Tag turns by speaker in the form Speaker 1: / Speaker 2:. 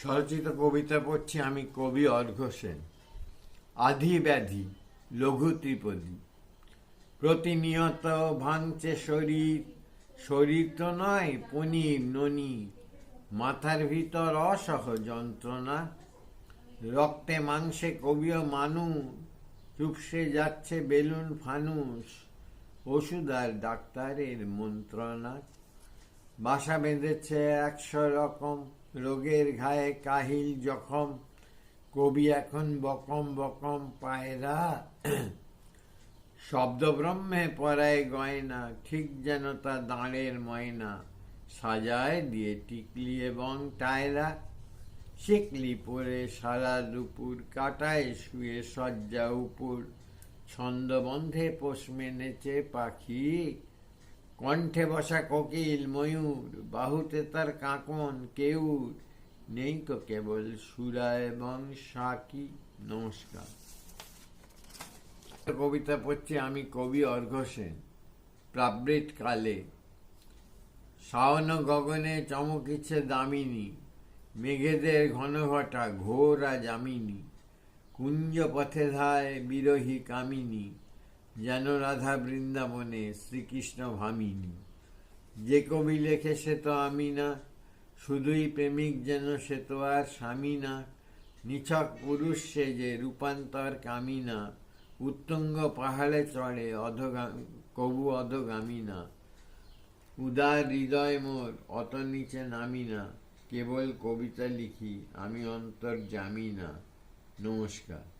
Speaker 1: স্বরচিত কবিতা পড়ছি আমি কবি অর্ঘ সেন। আধি ব্যাধি, লঘু ত্রিপদী। প্রতিনিয়ত ভাঙছে শরীর শরীর তো নয়, পনির, ননি। মাথার ভিতর অসহ যন্ত্রণা। রক্তে মাংসে কবিও মানুষ, চুপসে যাচ্ছে বেলুন ফানুস ওষুধ আর ডাক্তারের মন্ত্রণা। বাসা বেঁধেছে একশো রকম রোগের ঘায়ে কাহিল জখম, কবি এখন বকম বকম পায়রা। শব্দব্রহ্মে পরায় গয়না, ঠিক যেন তা দাঁড়ের ময়না। সাজায় দিয়ে টিকলি এবং টায়রা। শিকলি পরে সারা দুপুর কাটায় শুয়ে শয্যা উপর। ছন্দবন্ধে পোষ মেনেছে পাখি। কণ্ঠে বসা কোকিল, ময়ূর, বাহুতে তার কাঁকন, কেউর, নেই তো কেবল সুরা এবং সাকি, নমস্কার। কবিতা পড়ছি আমি কবি অর্ঘ সেন, প্রাবৃত কালে। শাওন গগনে চমকিছে দামিনী, মেঘেদের ঘনঘটা ঘোর আজ আমিনী কুঞ্জ পথে ধায় বিরহী কামিনী যেন রাধা বৃন্দাবনে শ্রীকৃষ্ণ ভামিনী। যে কবি লেখে সে তো আমি না, শুধুই প্রেমিক যেন সে তো আর স্বামী না। নিছক পুরুষ সে যে রূপান্তর কামী না, উত্তুঙ্গ পাহাড়ে চড়ে অধগা, কবু অধগামী না। উদার হৃদয় মোর অত নিচে নামি না, কেবল কবিতা লিখি, আমি অন্তর জামি না। নমস্কার।